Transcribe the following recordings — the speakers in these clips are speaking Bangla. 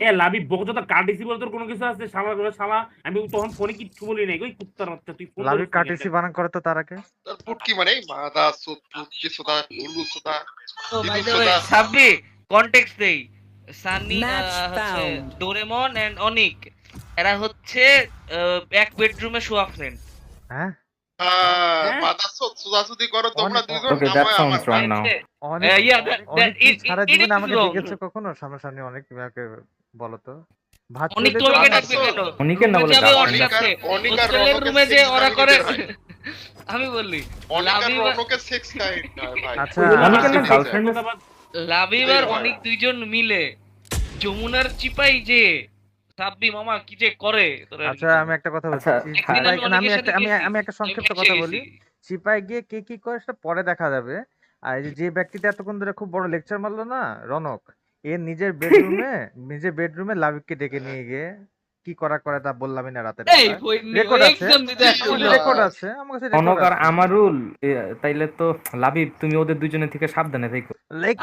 এ লাভি বকতো তো কার্ডিসি বলে তোর কোনো কিছু আছে? শালা করে শালা আমি তখন ফোনে কিচ্ছু বলি নাই। ওই কুত্তার বাচ্চা তুই ফোন লাভি না বানান করে তো তার আগে। তোর পুটকি মানে? মাদা সুত পুটকি সুদা হুলু সুদা ও বাই দ্য ওয়ে সেটা- কনটেক্সট দেই। সানি হচ্ছে ডোরেমন এন্ড অনিক এরা হচ্ছে আহ, এক বেডরুমে শোয়া ফ্রেন্ড হ্যাঁ? কখনো? সামনাসামনি অনেক। আমি বললি অনিক আর লাভি বা- রনকের সেক্স টাইম ভাই। আচ্ছা। অনেক দুইজন মিলে যমুনার চিপাই যে সাব্বি মামা কি যে করে? আচ্ছা আমি একটা কথা বলছি। আচ্ছা, আমি একটা আমি আমি একটা সংক্ষিপ্ত কথা বলি। সিপাই গিয়ে কে কি করে সেটা পরে দেখা যাবে। আর এই যে- যে ব্যক্তিটা এতক্ষণ ধরে খুব বড় লেকচার মারলো না রনক এ নিজের বেডরুমে নিজের বেডরুমে লাভিককে ডেকে নিয়ে গিয়ে কি করা করে তা বললামই না রাতে এই রেকর্ড আছে? এক্সাম দিতে আসছিল রেকর্ড আছে আমার কাছে অনক আর আমারুল তাইলে তো লাবিব তুমি ওদের দুজনের থেকে সাবধানে থেকো।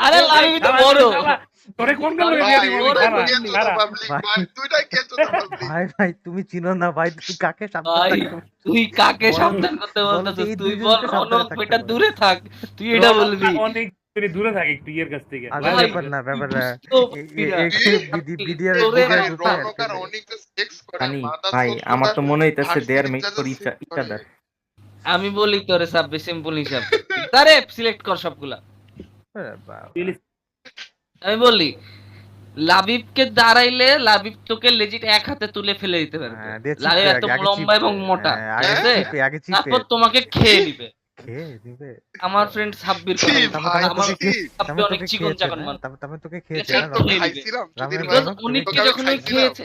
আরে লাবিব তো বড়। তোরে কোন গেল ভাই, ভাই। দুইটাই কেছো তো পাবলিক ভাই ভাই তুমি চিনো না ভাই তুমি কাকে সাবধান তুই কাকে সাবধান করতে বলো বলতেছিস তো এই তুই বল সাবধানে অনক বেটা দূরে থাক। তুই এটা বলবি। অনেক দূরে থাকে একটু ইয়ের কাছ থেকে। ব্যাপার না ব্যাপার না। বিডিআর ভাই আমার তো মনে হইতেছে আর মেক ফর ইচ। আদার আমি বলি তোরে সাব্বি সিম্পল হিসাব তারে সিলেক্ট কর সবগুলা। আমি বলি লাবিবকে দাঁড়াইলে লাবিব তোকে লেজিট এক হাতে তুলে ফেলে দিতে পারবে। হ্যাঁ, লাবিব এত লম্বা এবং মোটা হ্যাঁ, আগে। তারপর তোমাকে খেয়ে নিবে। খেয়ে দিবে। আমার ফ্রেন্ড সাব্বির কথা আমার সাব্বি অনেক চিকন চাকন মান তোকে খেয়েছে অনিককে যখন খেয়েছে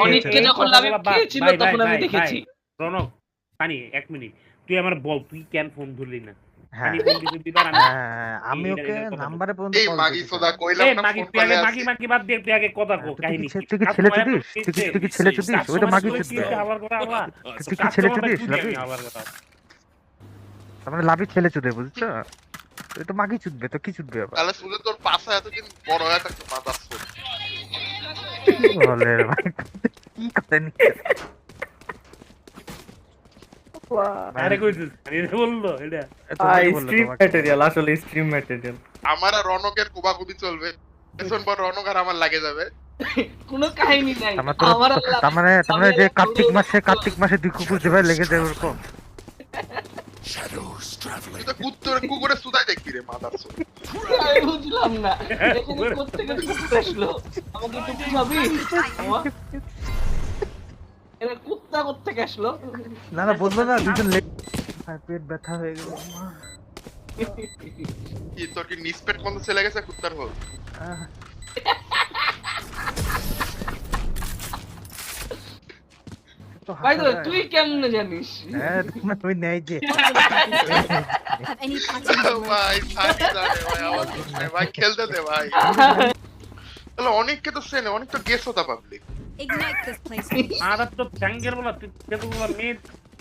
অনিককে যখন খেয়েছিল তখন আমি দেখেছি। রনক পানি এক মিনিট। তুই আমার বল তুই কেন ফোন ধরলি না? হ্যাঁ, আমি হ্যাঁ, আমি ওকে নাম্বারে পর্যন্ত এই call মাগি করেছি। সোদা কইলাম না মাগি তুই আগে মাগি মাগি বাদ দে তুই আগে কথা কো তুই কাহিনী। তুই কি ছেলে চুদিস? তুই কি- ছেলে চুদিস? ওই তো মাগি তোমার আবার করে আবার? তুই কি ছেলে চুদিস, বুঝি লাভি? আমি আবার কথা। তার মানে লাভি ছেলে চুদে বুঝছ? তুই তো মাগি চুদবে তো কি চুদবে আবার? তাহলে শুনে তোর পাশে এতদিন বড় হয়ে থাকতো মাদা সুত বলে ভাই? কি কথা নিয়ে আরে কইছিস এটা বলল এটা? স্ট্রিম ম্যাটেরিয়াল আসলে স্ট্রিম ম্যাটেরিয়াল আমার আর রনকের কুবাকুবি চলবে। পর রনক আর আমার লাগে যাবে। কোনো কাহিনী নাই। তার মানে তোর- আমার তার মানে তার মানে যে কার্তিক মাসে কার্তিক মাসে দুই কুকুর যেভাবে লেগে যায় ওরকম। তুই তো কুত্তরে কুকুরে সুদাই রে মাদার আমি বুঝলাম না। এখানে কোত্থেকে কুকুর আসলো? আমাকে একটু বুঝাবি? এরা কুত্তা কোত্থেকে আসলো? না না বলল না দুজন লেগে পেট ব্যথা হয়ে গেল। মা। কি তোর কি নিসপেট বন্ধ চলে গেছে কুত্তার হোক তো ভাই হাসা তুই কেমনে জানিস? হ্যাঁ নেই যে। ভাই ভাই ভাই খেলতে দে ভাই। তাহলে অনেককে তো সেনে অনেক তো গেস হতা পাবলিক ignite this place? আর তো ট্যাঙ্কের বলা তুই কতগুলো মেয়ে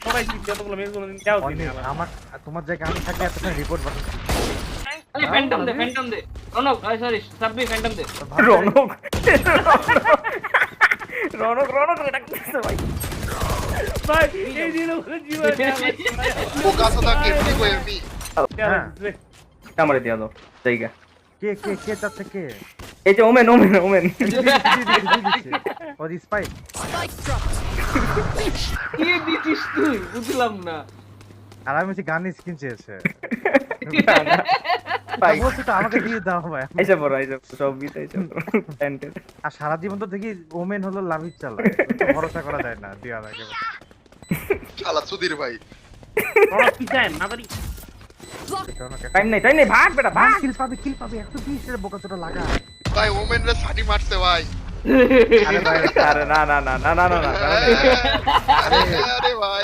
সবাই তুই কতগুলো মেয়ে গুলো যাও দিনে? আমার তোমার জায়গায় আমি থাকি এতক্ষণ রিপোর্ট বাটন আরে ফ্যান্টম দে ফ্যান্টম দে। রনক সরি সাব্বি ফ্যান্টম দে। রনক। রনক রনক ডাকতেছে ভাই। ভাই এই দিন ওখানে জীবন বোকা সোদা কেমনি কই আমি হ্যাঁ। আমারে দিয়া দাও জায়গা। কে কে কে চাচ্ছে কে? এই যে ওমেন ওমেন ওমেন. কি দিছিস তুই? বুঝলাম না। আর আমি হচ্ছে গান স্কিন চেয়েছে। ভাই বলছি তো আমাকে দিয়ে দাও ভাই। আইসা পড়ো আইসা সব বিতে আইসা আর সারা জীবন তো দেখি ওমেন হলো লাভির চালা ভরসা করা যায় না দিয়া লাগে। শালা সুধীর ভাই। রনক কি চায় মাদারি? টাইম নাই টাইম নাই ভাগ বেটা ভাগ। কিল পাবে কিল পাবে একটু এর বোকা তোটা লাগা ভাই ওমেন রে সানি মারছে ভাই। আরে ভাই না না না না না না না আরে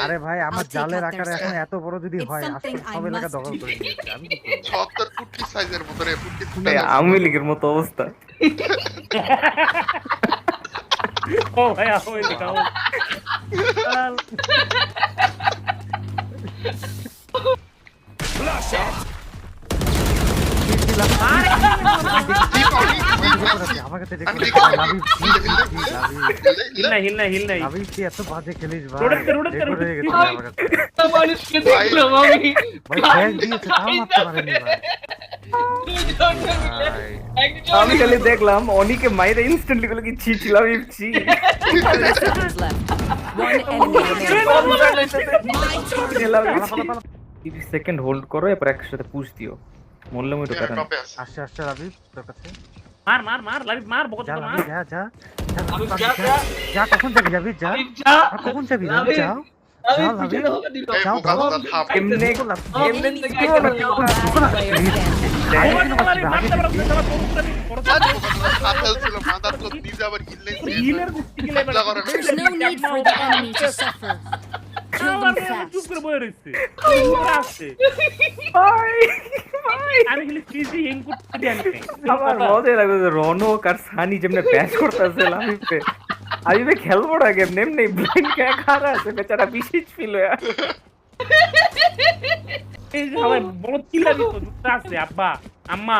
আরে ভাই। আমার জালের আকারে এখন এত বড় যদি হয় আজকে সব এলাকা দখল করে নিয়েছে আমি সত্তর ফুটকি সাইজের মতো রে আওয়ামী লীগের মতো অবস্থা। ও ভাই আও এই দেখাও কি আমি। খালি দেখলাম অনিকে মাইরে ইনস্ট্যান্টলি গুলো কি ছি ছি লাবিব ছি। Thirty seconds left. One enemy remaining. পালা, পালা, পালা। সেকেন্ড হোল্ড করো এরপর একসাথে পুশ দিও। মরলে মতো কারণ আসছে আসছে লাভিব তোর কাছে। মার মার মার লাবিব মার বকত মার। যা যা। যা, যা, কখন যাবি যাবি যা। কখন যাবি যাবি যা, no need for the enemy to suffer. চুপ. করে বয়ে রইছে আসছে ভাই ভাই আমি খালি চিজি এম করতে দিই আমার মজা লাগে যে রনক আর সানি যেমনে ব্যাচ করতেছে লাবিবকে আবিবে খেলব না গেম নেম নেই ব্লাইন্ড কে খারা আছে বেচারা বিশিজ ফিল হয়ে এই যে সবাই বড় চিল্লাবি তো দুটো আছে আব্বা আম্মা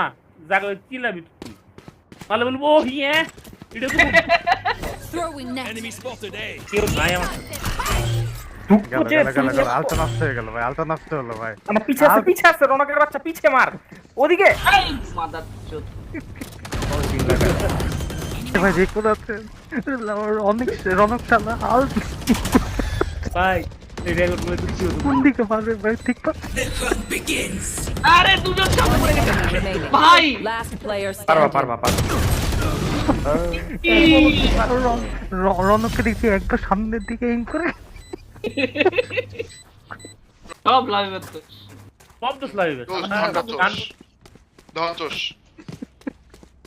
জাগো চিল্লাবি তুই তাহলে বলব ও হিয়ে এটা তো Throwing net. আমার গেল গেল গেল গেল আলটা নষ্ট হয়ে গেল ভাই আলটা নষ্ট হলো ভাই। আমার পিছে আছে পিছে আছে রনকের বাচ্চা পিছে মার। ওদিকে। মাদার চোদ ভাই যে কোন আছে? অনেক রনক আল ভাই আরে দুজন সামনে পড়ে গেছে। ভাই! Last player পারবা। পারবা পারবা রনককে দেখছি একবার সামনের দিকে এম করে। সব তো সব দোষ লাগবে দোষ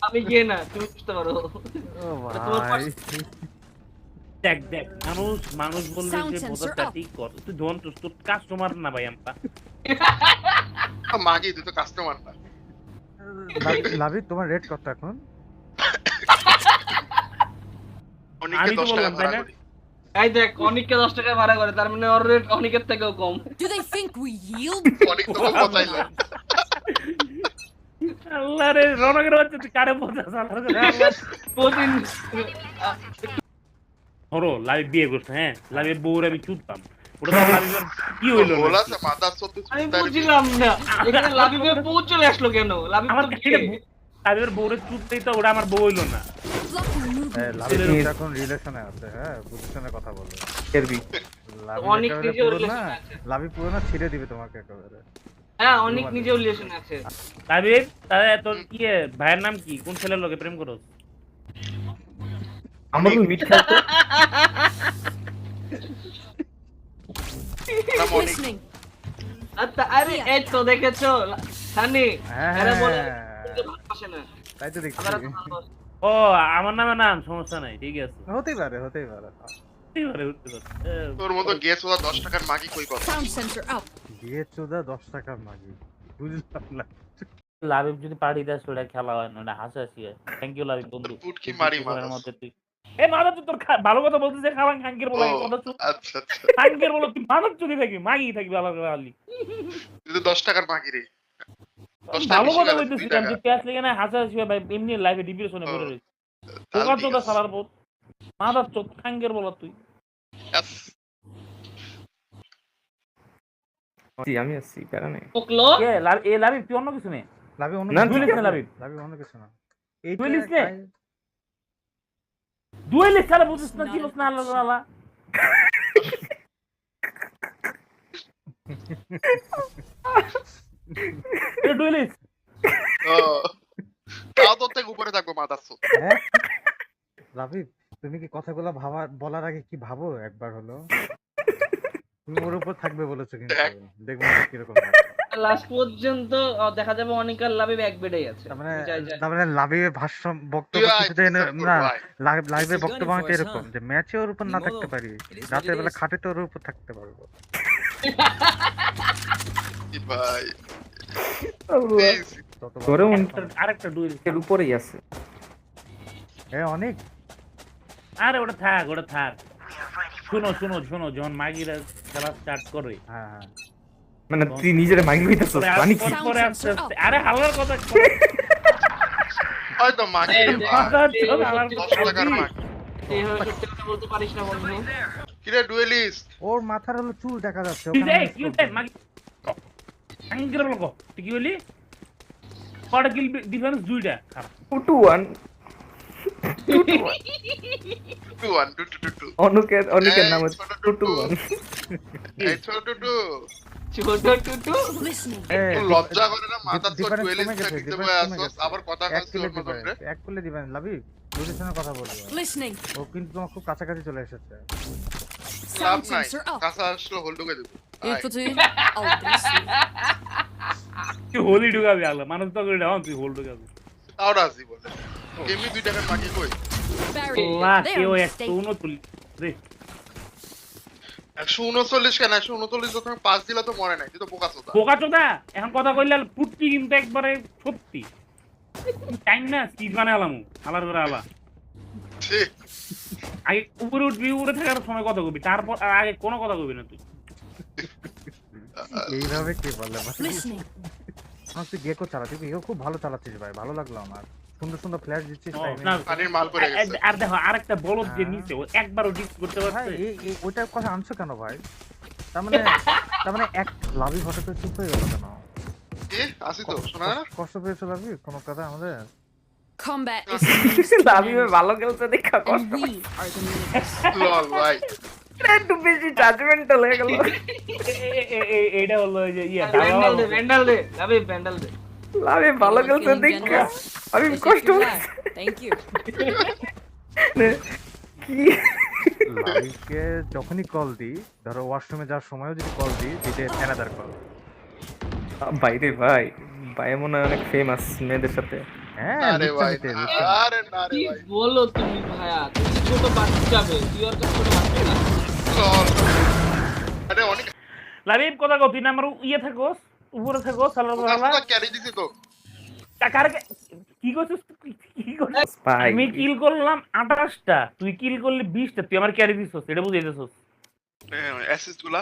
আমি গিয়ে না তুমি বুঝতে পারো তোমার দেখ দেখ মানুষ মানুষ বললে যে বোঝাটা ঠিক কর তুই ধন তোর তোর কাস্টমার না ভাই আমরা মাগি তুই তো কাস্টমার না লাভি তোমার রেট কত এখন? আমি তো বললাম, তাই না? এই দেখ অনেককে দশ টাকা ভাড়া করে তার মানে ওর রেট অনেকের থেকেও কম। Do they think we yield? অনেক তো আল্লাহ রে রনকের হচ্ছে তুই কারে বোঝা প্রতিদিন লাইভ বিয়ে করছে হ্যাঁ? লাইভের বউর আমি চুদতাম ওটা তো লাইভের কি হইল বলা মাদার সত্যি আমি বুঝলাম না। এখানে পৌঁছ চলে আসলো কেন? আমার তো? লাইভের বউরে চুদতেই তো ওটা আমার বউ হইল না। Blocking movement. লাভি তো এখন রিলেশনে আছে হ্যাঁ পজিশনে কথা বলবে এরবি অনেক নিজেও পুরো আছে। লাভি পুরো না ছিঁড়ে দিবে তোমাকে একেবারে। হ্যাঁ অনেক নিজেও রিলেশন আছে। লাইভের তাহলে তোর কি ভাইয়ের নাম কি? কোন ছেলের লোকে প্রেম করো আমার মিট. আচ্ছা আরে এই তো দেখেছ সানি। হ্যাঁ বলে হ্যাঁ, ভালোবাসে না। তাই তো দেখছি। ও আমার নামে নাম সমস্যা নাই ঠিক আছে। হতেই পারে হতেই পারে। হতে পারে এ, তোর মতো গেস ওরা 10 টাকার মাগি কই কথা Sound sensor up. দিয়ে চোদা দশ টাকা মাগি বুঝলাম না। লাভিব যদি পার্টি দেয় সেটা খেলা হয় না ওটা হাসাহাসি হয়। থ্যাংক ইউ লাভিব বন্ধু। পুটকি মারি জীবনের মধ্যে তুই এ তুই তোর ভালো কথা বলতেছে খাওয়ান খাঙ্কের বলো ও, কথা তুই আচ্ছা আচ্ছা। খাঙ্কের বলো তুই চুরি থাকবি মাগি থাকবি ভালো করে আলি। তুই 10 টাকার মাগি রে। 10 টাকা ভালো কথা গেলে বলতেছি দুই টাকা। লেগে না হাসাহাসি হয় ভাই এমনি লাইভে ডিপ্রেশনে পড়ে রয়েছে। চোদা আছে। সালার বোধ। মাদার চোদ খাঙ্কের বলো তুই। আমি আসছি প্যারা নেই। এ লাভ তুই অন্য কিছু নেই লাভি অন্য কিছু না, লাভি। লাভি অন্য কিছু না। এই দুই লিখছে? সারা বুঝিস না না আল্লাহ আল্লাহ। থেকে উপরে থাকব হ্যাঁ? তুমি কি কথাগুলো ভাবা বলার আগে কি ভাবো? একবার হলো। তুমি ওর উপর থাকবে বলেছ কিন্তু। দেখব কীরকম লাস্ট পর্যন্ত দেখা যাবে অনেক আর লাভিব এক বেডেই আছে। তার মানে। তার মানে লাভিবের ভাষ্য বক্তব্য এনে- না is বক্তব্য আমাকে এরকম যে ম্যাচে ওর উপর না থাকতে পারি। রাতের বেলা খাটে তো ওর উপর থাকতে পারব। ভাই। তোরে আরেকটা উপরেই আছে। এ অনেক। আরে ওটা থাক ওটা থাক। শুনো শুনো শুনো যখন মাগিরা খেলা স্টার্ট করে। হ্যাঁ হ্যাঁ। মানে তুই নিজের হইতেছস জানি কি? পরে আস্তে আস্তে। আরে হালকার কথা হয়তো বলতে পারিস না বন্ধু। কিরে ডুয়েলিস্ট? ওর মাথার হলো চুল দেখা যাচ্ছে তুই লোক তুই কি বলি কটা কিল ডিফারেন্স দুইটা খারাপ two one two one two two two two অনুকের নাম হচ্ছে টু টু ওয়ান ছোট টু ছোট টুটু। লজ্জা করে না মাথা তো বয়ে কমে আসছস গেছে। আবার কথা কাছে অন্য জনরে এক কিলে দিবেন লাভি বুঝে শুনে কথা বলব। Listening. ও কিন্তু তোমার খুব কাছাকাছি চলে এসেছে। লাভ নাই কাছে আসলে হোল্ড করে দেব। তুই হোলি ঢুকাবি আগলা মানুষ তো করে দাও তুই হোল ঢুকাবি। তাও রাজি বলে। এমনি দুই টাকার মাকে কই? Barry. কেউ are একশো mistaken. রে। একশো উনচল্লিশ কেন? একশো উনচল্লিশ যখন পাঁচ দিলা তো মরে নাই তুই তো বোকা চোদা। বোকা চোদা? এখন কথা কইলে ফুটকি কিন্তু একবারে সত্যি। টাইম না স্পিড মানে আলাম আলার করে আলা। আগে উপরে উঠবি উপরে থাকার সময় কথা কবি তারপর আর আগে কোনো কথা কবি না তুই। এইভাবে কে বলে তুই গেকো খুব ভালো চালাচ্ছিস ভাই ভালো লাগল আমার। সুন্দর সুন্দর ফ্ল্যাশ দিচ্ছিস পানির মাল পড়ে গেছে। আর- দেখো আরেকটা বলদ যে হ্যাঁ। নিচে ও একবারও ডিস করতে পারছে। এই ওইটার কথা আনছো কেন ভাই? তার মানে তার মানে এক লাভি হঠাৎ চুপ হয়ে গেল কেন? কি? আসি তো শোনা না? কষ্ট পেয়েছ লাভি? কোনো কথা আমাদের? Combat is the means to লাভি ভালো খেলছে দেখা কষ্ট we are the means. লল ভাই। একটু বেশি জাজমেন্টাল হয়ে গেল। এ- এ- এ- এ- এইটা হলো যে ইয়ে দে দে প্যান্ডেল দে। লাভি ভালো খেলছে দেখা। আমি কষ্ট পাচ্ছি। laugh. কি? লাভিকে যখনই কল দিই ধরো ওয়াশরুমে যাওয়ার সময়ও যদি কল দিই দিতে অ্যানাদার কল বাইরে ভাই ভাই মনে হয় অনেক ফেমাস মেয়েদের সাথে। হ্যাঁ আরে ভাই। আরে না রে ভাই। বলো তুমি ভাইয়া তুই ছোট বাচ্চা বে তুই ওর ছোট বাচ্চা না। আরে অনেক লাবিব কথা কও তুই না আমার ইয়ে থাকোস উপরে সালার বালা ক্যারি দিছি তো। কার কি করছিস তুই? কি করছিস? আমি কিল করলাম আঠাশটা তুই কিল করলি বিশটা তুই আমার ক্যারি দিছস এটা বুঝে দিছস অ্যাসিস্টগুলা।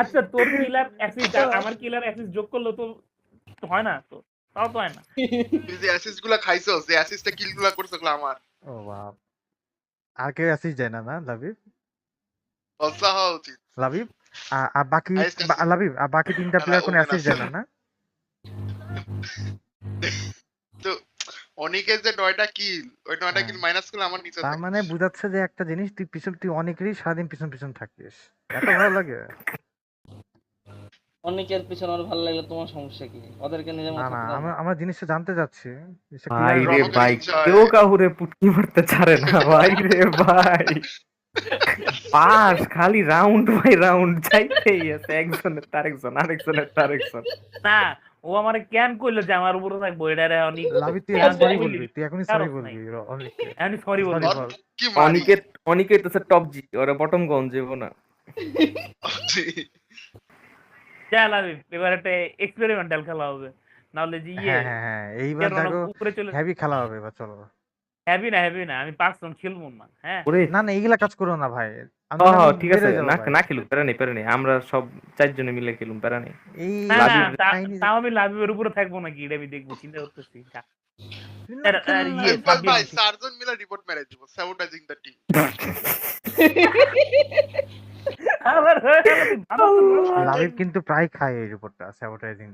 আচ্ছা তোর কিলার অ্যাসিস্ট আর আমার কিলার অ্যাসিস্ট যোগ করলে তো হয় না তো তাও তো হয় না। তুই যে অ্যাসিস্টগুলা খাইছো যে অ্যাসিস্টে কিলগুলা করছ ওগুলো আমার। ও বাপ। আর কেউ অ্যাসিস যায় না না লাভিব হওয়া উচিত লাভিব আর বাকি আর বাকি তিনটা প্লেয়ার কোনো না না? তো অনেকের যে নয়টা কিল ওই নয়টা হ্যাঁ। কিল মাইনাস করলে আমার নিচে তার মানে বুঝাচ্ছে যে একটা জিনিস তুই পিছন তুই অনেকেরই সারাদিন পিছন পিছন থাকিস। এত ভালো লাগে। অনেকের পিছনে ওর ভালো লাগলে তোমার সমস্যা কি? ওদেরকে নিজের মতো না আমরা আমরা জিনিসটা জানতে চাচ্ছি। ভাই রে ভাই কেউ কাহুরে পুটকি মারতে ছাড়ে না। ভাই রে ভাই। পাস খালি রাউন্ড বাই রাউন্ড যাইতেই আছে একজনের তার একজন আরেকজনের তার একজন। না ও আমারে কেন কইলো যে আমার উপরে থাকব এটা রে অনেক। লাভিব তুই সরি? বলবি তুই এখনই সরি বলবি অনেককে। আমি সরি বল Sorry বল। কি মারি অনিকেত অনিকেত টপ জি ওরা বটম গন যাব না চল আমি এবার একটা এক্সপেরিমেন্টাল খেলা হবে। নাহলে যে ইয়ে হ্যাঁ হ্যাঁ হ্যাঁ এইবার দেখো উপরে চলে হেভি খেলা হবে এবার চলো। হ্যাভি না হ্যাভি না আমি পাঁচজন খেলব না হ্যাঁ? না না এইগুলা কাজ করো না ভাই। ঠিক আছে না না খেলুম প্যারা নেই প্যারা নেই আমরা সব চারজনে মিলে খেলুম প্যারা নেই। তাও আমি লাভিবের উপরে থাকব নাকি এটা আমি দেখব চিন্তা করতেছি। ইয়ে, চারজন মিলে রিপোর্ট মেরে দিব স্যাবোটাইজিং দ্য টিম হয়ে। লাভিব কিন্তু প্রায় খায় এই রিপোর্টটা স্যাবোটাইজিং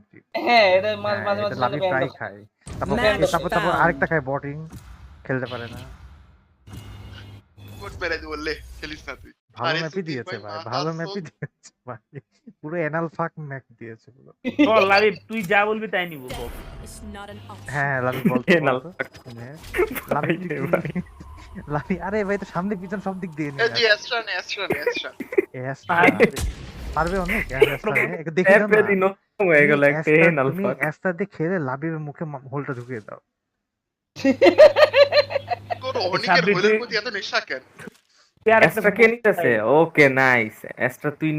হ্যাঁ এটা মাঝে মাঝে মাঝে লাভিব প্রায় খায়। তারপর তারপর তারপর আরেকটা খায় বটিং খেলতে পারে না। রিপোর্ট মেরে দিব লে খেলিস না তুই। ভালো ম্যাপই দিয়েছে ভাই, ভালো। ম্যাপই দিয়েছে ভাই। পুরো এনাল ফাক ম্যাপ দিয়েছে পুরো। বল লাভিব তুই যা বলবি তাই নিবো বল। Option. হ্যাঁ লাভিব বলতো এনাল। ফাক। হ্যাঁ। কি- লাভিব আরে ভাই তো সামনে পিছন সব দিক দিয়ে এই নিয়ে তুই এক্সট্রা নে এক্সট্রা নে এক্সট্রা অ্যাস্ট্রা পারবে। অনেক অ্যাস্ট্রা একটু দেখে দাও না। হয়ে গেল একটা এনাল তুমি ফাক অ্যাস্ট্রা দিয়ে খেলে লাভিবের মুখে হোলটা ঢুকিয়ে দাও। ওকে নাইস এক্সট্রা তুই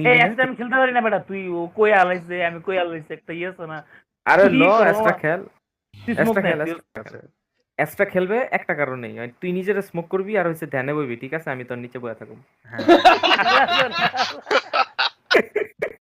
আমি খেলতে পারি না বেটা। তুই ও কই আলাইছে? আমি কই আলাইছে? একটা ইয়ে না। আরে লো এক্সট্রা খেল। এক্সট্রা খেল। এক্সট্রা খেলবে একটা কারণেই তুই নিজের স্মোক করবি আর হচ্ছে ধ্যানে বইবি ঠিক আছে? আমি তোর নিচে বয়ে থাকব হ্যাঁ